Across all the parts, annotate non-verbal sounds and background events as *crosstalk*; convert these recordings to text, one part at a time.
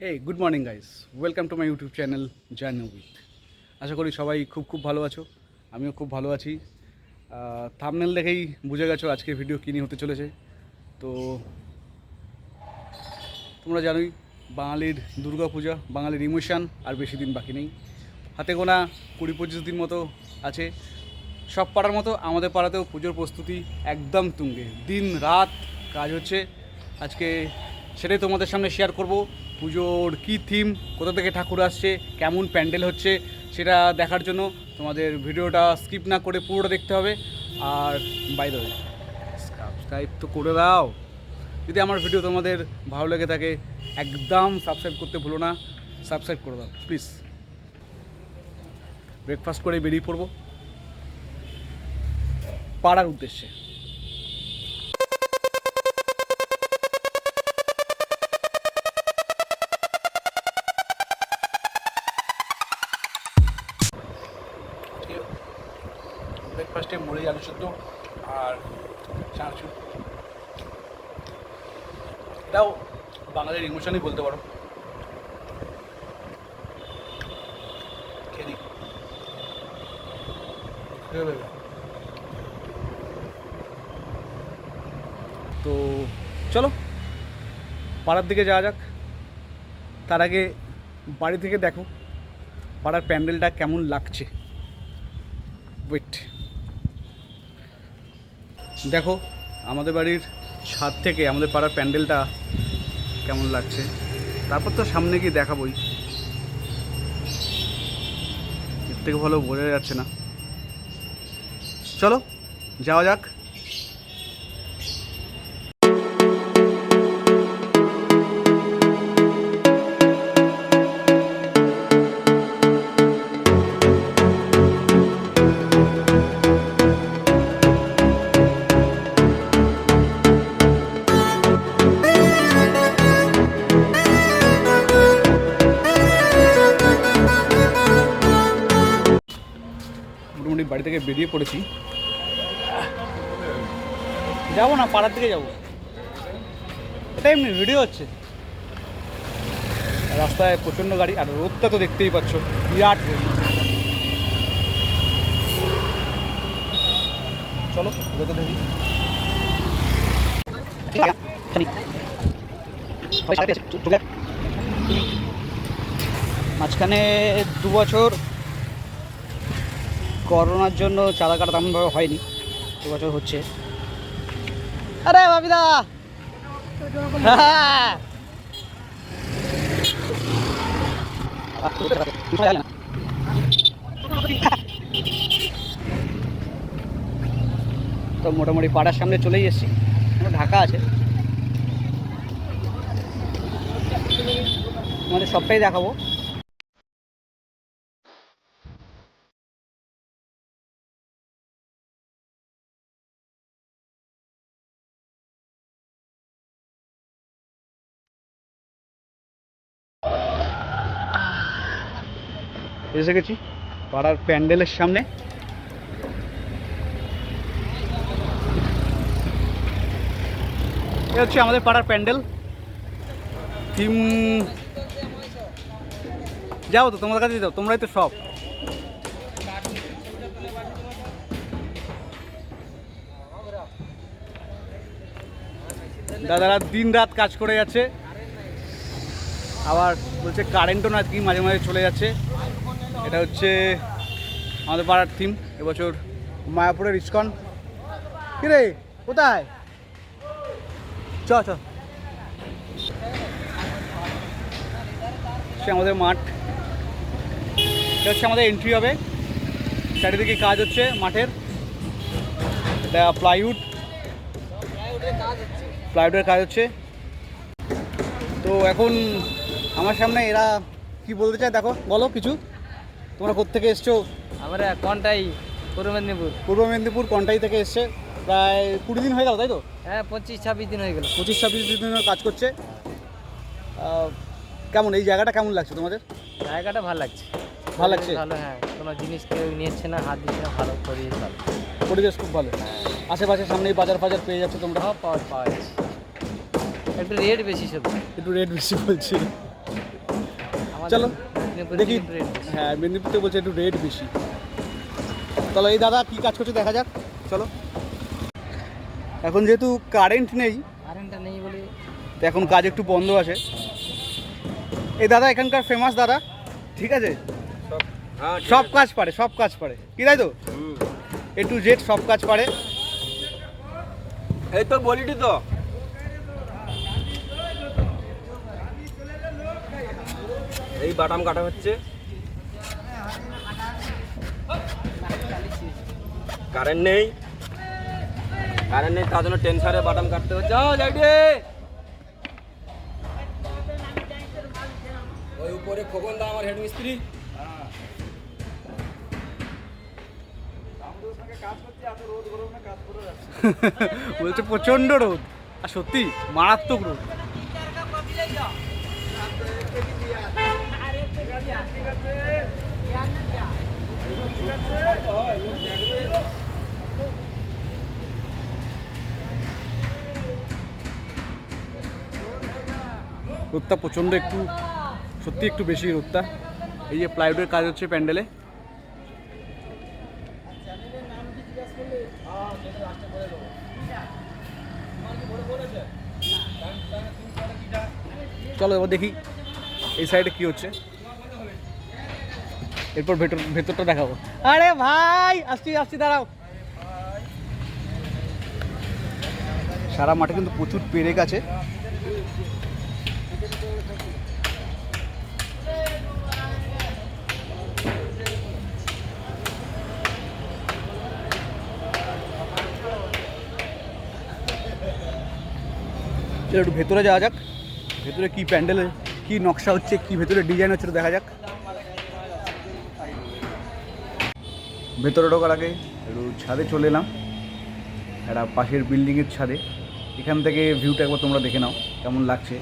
এই good morning guys welcome to my YouTube channel journey with আশা করি সবাই খুব খুব ভালো আছো। আমিও খুব ভালো আছি। থামনেল দেখেই বুঝে গেছো আজকে ভিডিও কী নিয়ে হতে চলেছে। তো তোমরা জানোই, বাঙালির দুর্গাপূজা বাঙালির ইমোশান আর বেশি দিন বাকি নেই। হাতে গোনা কুড়ি পঁচিশ দিন মতো আছে। সব পাড়ার মতো আমাদের পাড়াতেও পুজোর প্রস্তুতি একদম তুঙ্গে। দিন রাত কাজ হচ্ছে। আজকে সেটাই তোমাদের সামনে শেয়ার করব। পুজোর কী থিম কোথা থেকে ঠাকুর আসছে, কেমন প্যান্ডেল হচ্ছে, সেটা দেখার জন্য তোমাদের ভিডিওটা স্কিপ না করে পুরোটা দেখতে হবে। আর বাইরে সাবস্ক্রাইব তো করে দাও। যদি আমার ভিডিও তোমাদের ভালো লেগে থাকে, একদম সাবস্ক্রাইব করতে ভুলো না। সাবস্ক্রাইব করে দাও প্লিজ ব্রেকফাস্ট করে বেরিয়ে পড়ব। পাড়ার উদ্দেশ্যে। ব্রেকফাস্টে মুড়ি আলু সেদ্ধ আর চানাচুর। এটাও বাঙালির ইমোশনই বলতে পারো। খেয়ে। তো চলো পাড়ার দিকে যাওয়া যাক। তার আগে বাড়ি থেকে দেখো পাড়ার প্যান্ডেলটা কেমন লাগছে। ওয়েট দেখো, আমাদের বাড়ির ছাদ থেকে আমাদের পাড়ার প্যান্ডেলটা কেমন লাগছে? তারপর তো সামনে গিয়ে দেখাবই। এর থেকে ভালো বোঝা যাচ্ছে না। চলো, যাওয়া যাক। মোটামুটি বাড়ি থেকে বেরিয়ে পড়েছি। যাব না পাড়ার দিকে যাব। এটা এমনি ভিডিও হচ্ছে। রাস্তায় প্রচণ্ড গাড়ি আর রোদটা তো দেখতেই পাচ্ছ বিরাট চলো রোদে দেখি। মাঝখানে দু বছর করোনার জন্য চাঁদা কাটা তেমনভাবে হয়নি দু বছর হচ্ছে। আরে বাবিদা! হ্যাঁ। তো মোটামুটি পাড়ার সামনে চলেই এসেছি ঢাকা আছে। আমাদের সবটাই দেখাবো। এসে গেছি পাড়ার প্যান্ডেলের সামনে। এ হচ্ছে আমাদের পাড়ার প্যান্ডেল। থিম যাও তো তোমাদের কাছে যাও, তোমরাই তো সব। দাদারা দিন রাত কাজ করে যাচ্ছে। আবার বলছে কারেন্টও না কি মাঝে মাঝে চলে যাচ্ছে। এটা হচ্ছে আমাদের পাড়ার থিম এবছর মায়াপুরের ইস্কন। কিরে, কোথায়? চ চ। সে আমাদের মাঠ। এটা হচ্ছে আমাদের এন্ট্রি হবে। চারিদিকে কাজ হচ্ছে মাঠের। এটা প্লাইউড প্লাইউডের কাজ হচ্ছে। তো এখন আমার সামনে এরা কি বলতে চায় দেখো, বলো কিছু। তোমরা কোথেকে এসছো? আমরা কোনটাই পূর্ব মেদিনীপুর। পূর্ব মেদিনীপুর কন্টাই থেকে এসছে? প্রায় কুড়ি দিন হয়ে গেল তাই তো? হ্যাঁ পঁচিশ ছাব্বিশ দিন হয়ে গেল। পঁচিশ ছাব্বিশ দিন কাজ করছে। কেমন এই জায়গাটা কেমন লাগছে তোমাদের? জায়গাটা ভালো লাগছে। ভালো লাগছে? ভালো হ্যাঁ কোনো জিনিস কেউ নিচ্ছে না হাত দিচ্ছে না ভালো পরিবেশ ভালো। পরিবেশ খুব ভালো। আশেপাশে সামনেই বাজার ফাজার পেয়ে যাচ্ছে তোমরা? সব পাওয়া পাওয়া যাচ্ছে। একটু রেট বেশি শুধু একটু রেট বেশি বলছি। চলো, দেখি হ্যাঁ মেদিনীপুরতে বলছে একটু রেট বেশি। তাহলে এই দাদা কী কাজ করছে দেখা যাক চলো। এখন যেহেতু কারেন্ট নেই কারেন্টটা নেই বলে এখন কাজ একটু বন্ধ আছে। এই দাদা এখানকার ফেমাস দাদা ঠিক আছে? সব কাজ পারে সব কাজ পারে। কি তাই তো? এ টু জেড সব কাজ পারে। এই তো বলিটি তো। এই বাটাম কাটা হচ্ছে। কারেন্ট নেই। কারেন্ট নেই তার জন্য টেনশনে বাটাম কাটতে হচ্ছে। ও যাইডে ওই উপরে খোকন দা আমার হেড মিস্ত্রি *laughs* বলছে প্রচণ্ড রোদ। আর সত্যি মারাত্মক রোদ। রোদটা প্রচণ্ড একটু, সত্যি একটু বেশি রোদটা এই যে প্লাইউডের কাজ হচ্ছে প্যান্ডেলে। চলো এবার দেখি এই সাইডে কি হচ্ছে। এরপর ভেতর ভেতরটা দেখাবো। আরে ভাই আসছি আসছি দাঁড়াও। সারা মাঠে কিন্তু প্রচুর পেরেক আছে। একটু ভেতরে যাওয়া যাক। ভেতরে কি প্যান্ডেল কি নকশা হচ্ছে কি ভেতরে ডিজাইন হচ্ছে দেখা যাক। ভেতরে ঢোকার আগে একটু ছাদে চলে এলাম। একটা পাশের বিল্ডিংয়ের ছাদে। এখান থেকে ভিউটা একবার তোমরা দেখে নাও, কেমন লাগছে।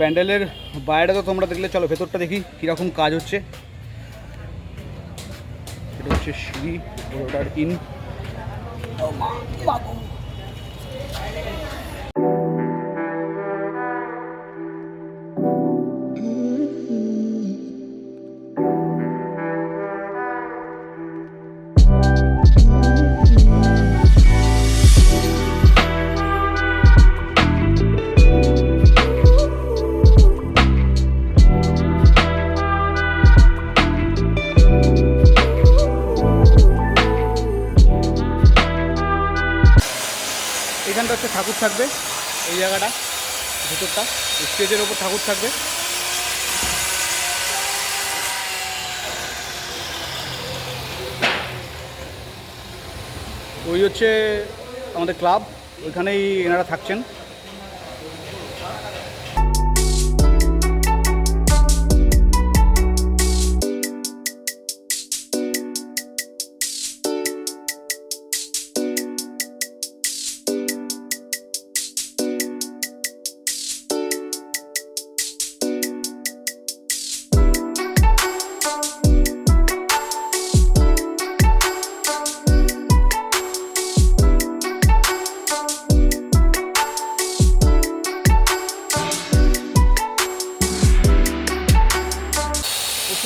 প্যান্ডেলের বাইরে তো তোমরা দেখলে, চলো ভেতরটা দেখি কীরকম কাজ হচ্ছে। এটা হচ্ছে সিঁড়ি ওটার ইন এখানটা হচ্ছে ঠাকুর থাকবে, এই জায়গাটা, ভেতরটা স্টেজের ওপর ঠাকুর থাকবে। ওই হচ্ছে আমাদের ক্লাব, ওইখানেই এনারা থাকছেন।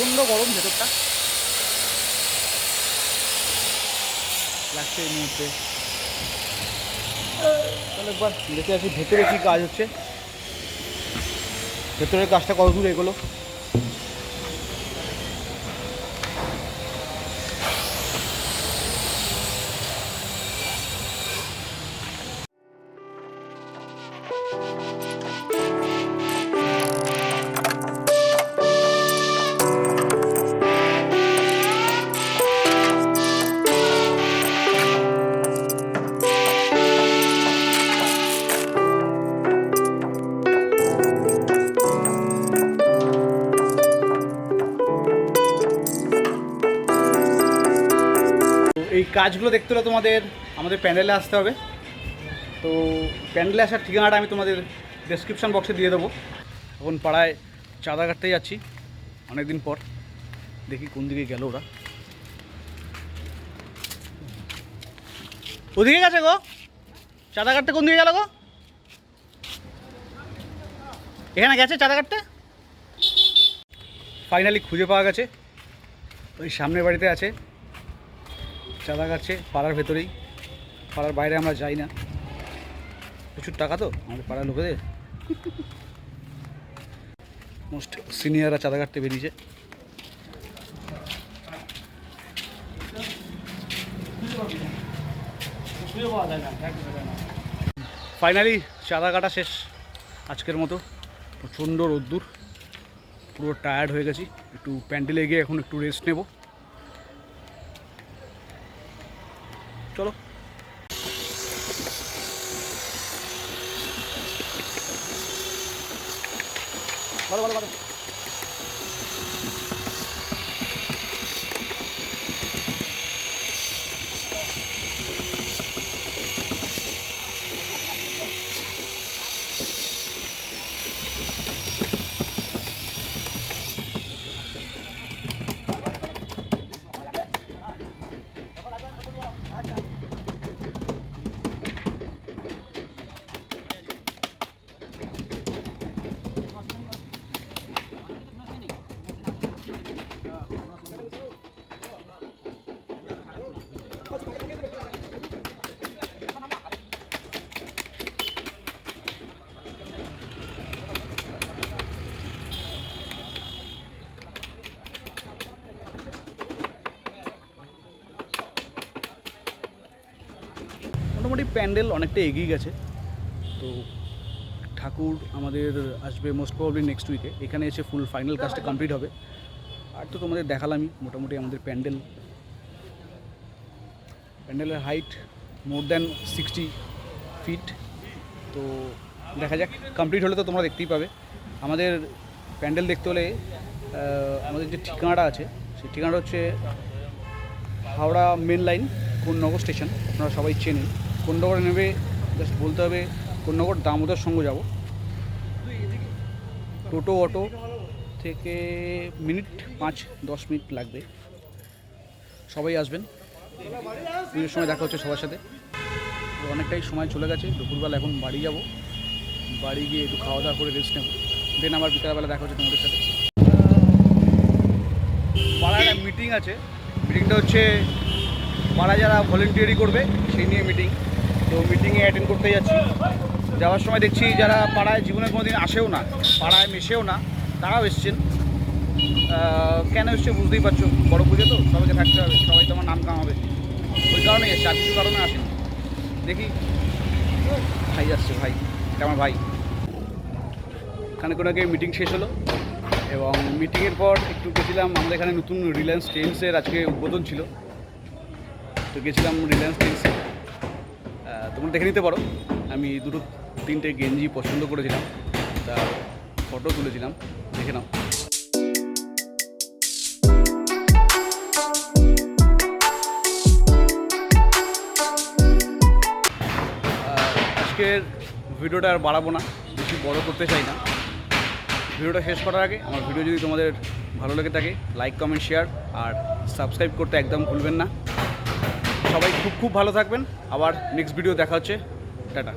প্রচণ্ড গরম ভেতরটা। লাগছে এই মুহূর্তে। তাহলে একবার দেখে আসি ভেতরে কি কাজ হচ্ছে। ভেতরের কাজটা কত দূর এগোলো? কাজগুলো দেখতে হলে তোমাদের আমাদের প্যান্ডেলে আসতে হবে। তো প্যান্ডেলে আসার ঠিকানাটা আমি তোমাদের ডেসক্রিপশন বক্সে দিয়ে দেবো। এখন পাড়ায় চাঁদা কাটতে যাচ্ছি অনেকদিন পর। দেখি কোন দিকে গেল ওরা। ওদিকে গেছে গো। চাঁদা কাটতে কোন দিকে গেল গো? এখানে গেছে চাঁদা কাটতে? ফাইনালি খুঁজে পাওয়া গেছে। ওই সামনের বাড়িতে আছে। চাঁদা কাটছে পাড়ার ভেতরেই। পাড়ার বাইরে আমরা যাই না। প্রচুর টাকা তো আমাদের পাড়ার লোকেদের। মোস্ট সিনিয়ররা চাঁদা কাটতে বেরিয়েছে। ফাইনালি চাঁদা কাটা শেষ আজকের মতো। প্রচণ্ড রোদ্দুর। পুরো টায়ার্ড হয়ে গেছি। একটু প্যান্ডেলে গিয়ে এখন একটু রেস্ট নেব। চলো। ভালো ভালো ভালো মোটামুটি প্যান্ডেল অনেকটা এগিয়ে গেছে। তো ঠাকুর আমাদের আসবে মোস্ট প্রবলি নেক্সট উইকে এখানে এসে ফুল ফাইনাল কাজটা কমপ্লিট হবে। আর তো তোমাদের দেখালামই, মোটামুটি আমাদের প্যান্ডেল। প্যান্ডেলের height more than sixty feet তো দেখা যাক কমপ্লিট হলে তো তোমরা দেখতেই পাবে। আমাদের প্যান্ডেল দেখতে হলে আমাদের যে ঠিকানাটা আছে, সেই ঠিকানাটা হচ্ছে Howrah main line Konnagar station আপনারা সবাই চেনেন। কোন্নগরে নেবে জাস্ট বলতে হবে কোন্নগর দামোদর সঙ্গে যাব। টোটো, অটো থেকে মিনিট পাঁচ, দশ মিনিট লাগবে। সবাই আসবেন। পুজোর সময় দেখা হচ্ছে সবার সাথে। অনেকটাই সময় চলে গেছে, দুপুরবেলা এখন বাড়ি যাব। বাড়ি গিয়ে একটু খাওয়া দাওয়া করে রেস্ট নেব। দেন আবার বিকালবেলা দেখা হচ্ছে তোমাদের সাথে। পাড়ায় একটা মিটিং আছে। মিটিংটা হচ্ছে পাড়া যারা ভলেন্টিয়ারি করবে, সেই নিয়ে মিটিং তো মিটিংয়ে অ্যাটেন্ড করতে যাচ্ছি। যাওয়ার সময় দেখছি যারা পাড়ায় জীবনে কোনো দিন আসেও না, পাড়ায় মেশেও না, তারাও এসছেন। কেন এসছে বুঝতেই পারছ? বড় পুজো তো, সবাইকে থাকতে হবে, সবাই তোমার নাম কামাবে। ওই কারণেই এসছে, আর কিছু কারণে আসেনি। দেখি। ভাই আসছে, ভাই। আমার ভাই। কোনো আগে মিটিং শেষ হলো, এবং মিটিংয়ের পর একটু গেছিলাম, আমাদের এখানে নতুন রিলায়েন্স ট্রেন্ডসের আজকে উদ্বোধন ছিল। তো গেছিলাম রিলায়েন্স ট্রেন্ডসে তোমরা দেখে নিতে পারো। আমি দুটো তিনটে গেঞ্জি পছন্দ করেছিলাম। তার ফটো তুলেছিলাম। দেখে নাও। আজকের ভিডিওটা আর বাড়াবো না। বেশি বড় করতে চাই না। ভিডিওটা শেষ করার আগে আমার ভিডিও যদি তোমাদের ভালো লেগে থাকে লাইক কমেন্ট শেয়ার আর সাবস্ক্রাইব করতে একদম ভুলবেন না। সবাই খুব খুব ভালো থাকবেন। আবার নেক্সট ভিডিও দেখা হচ্ছে। টাটা।